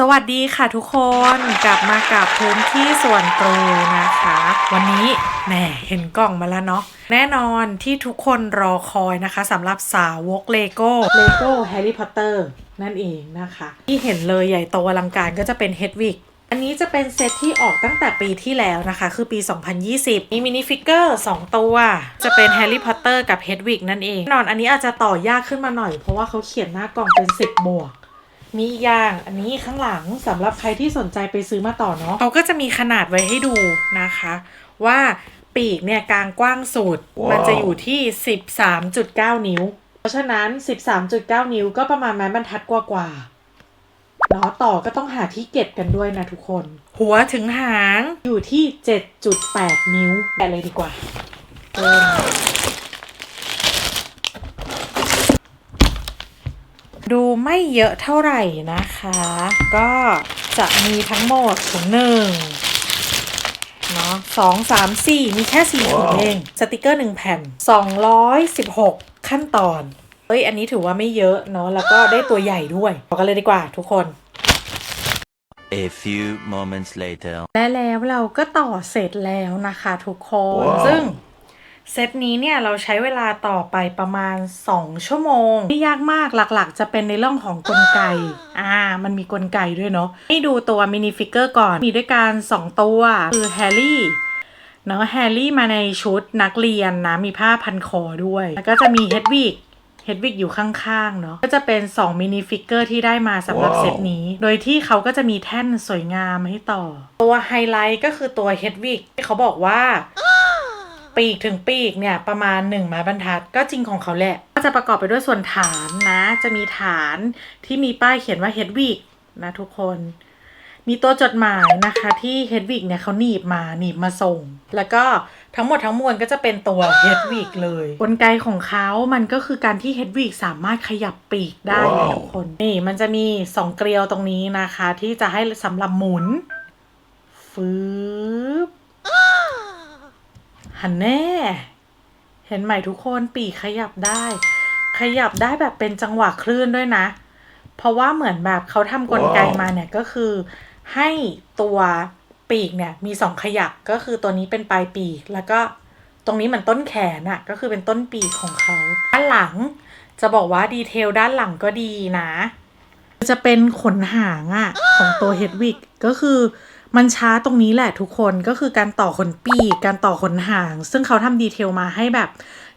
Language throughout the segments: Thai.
สวัสดีค่ะทุกคนกลับมากับพื้นที่ส่วนตัวนะคะ วันนี้แหมเห็นกล่องมาแล้วเนาะแน่นอนที่ทุกคนรอคอยนะคะสำหรับสาวกเลโก้เลโก้แฮร์รี่พอตเตอร์นั่นเองนะคะ ที่เห็นเลยใหญ่โตอลังการก็จะเป็นเฮดวิกอันนี้จะเป็นเซตที่ออกตั้งแต่ปีที่แล้วนะคะ คือปี 2020 มีมินิฟิกเกอร์ 2 ตัว จะเป็นแฮร์รี่พอตเตอร์กับเฮดวิกนั่นเองแน่นอนอันนี้อาจจะต่อยากขึ้นมาหน่อยเพราะว่าเขาเขียนหน้ากล่องเป็น 10 บวก มีอีกอย่างอันนี้ข้างหลังสำหรับใครที่สนใจไปซื้อมาต่อเนาะเขาก็จะมีขนาดไว้ให้ดูนะคะ ว่าปีกเนี่ยกลางกว้างสุดว้าวมันจะอยู่ที่ 13.9 นิ้ว เพราะฉะนั้น 13.9 นิ้วก็ประมาณไม้บรรทัดกว่าๆเนาะต่อก็ต้องหาที่เก็บกันด้วยนะทุกคน หัวถึงหางอยู่ที่ 7.8 นิ้วแปะเลยดีกว่าเริ่ม ดู ไม่เยอะเท่าไหร่นะคะ ก็จะมีทั้งหมดถุงหนึ่งเนาะสองสามสี่มีแค่สี่ถุงเองสติกเกอร์หนึ่งแผ่นสองร้อยสิบหกขั้นตอนเฮ้ยอันนี้ถือว่าไม่เยอะเนาะแล้วก็ได้ตัวใหญ่ด้วยบอกกันเลยดีกว่าทุกคน A few moments later. และแล้วเราก็ต่อเสร็จแล้วนะคะทุกคนว้าวซึ่ง เซตนี้เนี่ยเราใช้เวลาต่อไปประมาณ 2 ชั่วโมงไม่ยากมากหลักๆ จะเป็นในเรื่องของกลไก อ่า มันมีกลไกด้วยเนาะให้ดูตัวมินิฟิกเกอร์ก่อนมีด้วยกัน 2 ตัว คือแฮร์รี่เนาะแฮร์รี่มาในชุดนักเรียนนะ มีผ้าพันคอด้วย แล้วก็จะมีเฮดวิกเฮดวิกอยู่ข้างๆ เนาะก็จะเป็น 2 มินิฟิกเกอร์ที่ได้มาสำหรับว้าวเซตนี้ โดยที่เขาก็จะมีแท่นสวยงามให้ต่อ ตัวไฮไลท์ก็คือตัวเฮดวิกที่เขาบอกว่า ปีกถึงปีกเนี่ยประมาณ1ไม้บรรทัดก็จริงของเขาแหละ ก็จะประกอบไปด้วยส่วนฐานนะ จะมีฐานที่มีป้ายเขียนว่าเฮดวิกนะทุกคน มีตัวจดหมายนะคะที่เฮดวิกเนี่ยเขาหนีบมาหนีบมาส่ง แล้วก็ทั้งหมดทั้งมวลก็จะเป็นตัวเฮดวิกเลยกลไกของเขามันก็คือการที่เฮดวิกสามารถขยับปีกได้นะว้าวทุกคน นี่มันจะมีสองเกลียวตรงนี้นะคะ ที่จะให้สำหรับหมุนฟืบ หันแน่ เห็นไหมทุกคนปีกขยับได้ ขยับได้แบบเป็นจังหวะคลื่นด้วยนะ เพราะว่าเหมือนแบบเขาทำกลไกมาเนี่ยก็คือ ให้ตัวปีกเนี่ยมีสองขยักก็คือตัวนี้เป็นปลายปีก แล้วก็ตรงนี้เหมือนต้นแขนอะก็คือเป็นต้นปีกของเขาด้านหลังจะบอกว่าดีเทลด้านหลังก็ดีนะ จะเป็นขนหางอะของตัวเฮดวิกก็คือมันช้าตรงนี้แหละทุกคนก็คือการต่อขนปีกการต่อขนหาง ซึ่งเขาทำดีเทลมาให้แบบ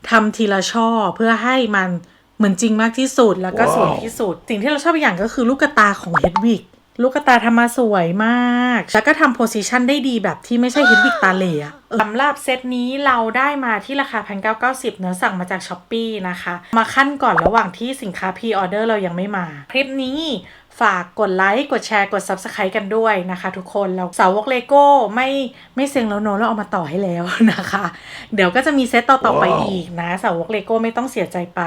ทำทีละช่อเพื่อให้มันเหมือนจริงมากที่สุดแล้วก็สวยที่สุด สิ่งที่เราชอบอีกอย่างก็คือลูกตาของเฮดวิก ลูกตาทำมาสวยมาก แล้วก็ทำโพสิชันได้ดีแบบที่ไม่ใช่เฮดวิกตาเล่อะสำหรับเซตนี้เราได้มาที่ราคา 1,990 เนื้อสั่งมาจากช้อปปีนะคะ มาขั้นก่อนระหว่างที่สินค้าพรีออเดอร์เรายังไม่มา คลิปนี้ฝากกดไลค์ กดแชร์ กด Subscribe กันด้วยนะคะทุกคน เราสาวกเลโก้ไม่ไม่เซ็งแล้วเนอะเราเอามาต่อให้แล้วนะคะ เดี๋ยวก็จะมีเซตต่อ ๆ ไปอีกนะ สาวกเลโก้ไม่ต้องเสียใจไป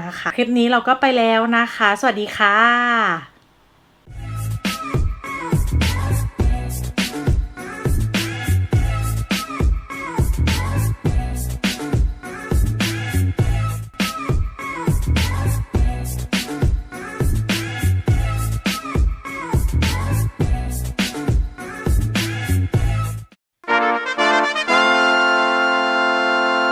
นะคะ คลิปนี้เราก็ไปแล้วนะคะ สวัสดีค่ะ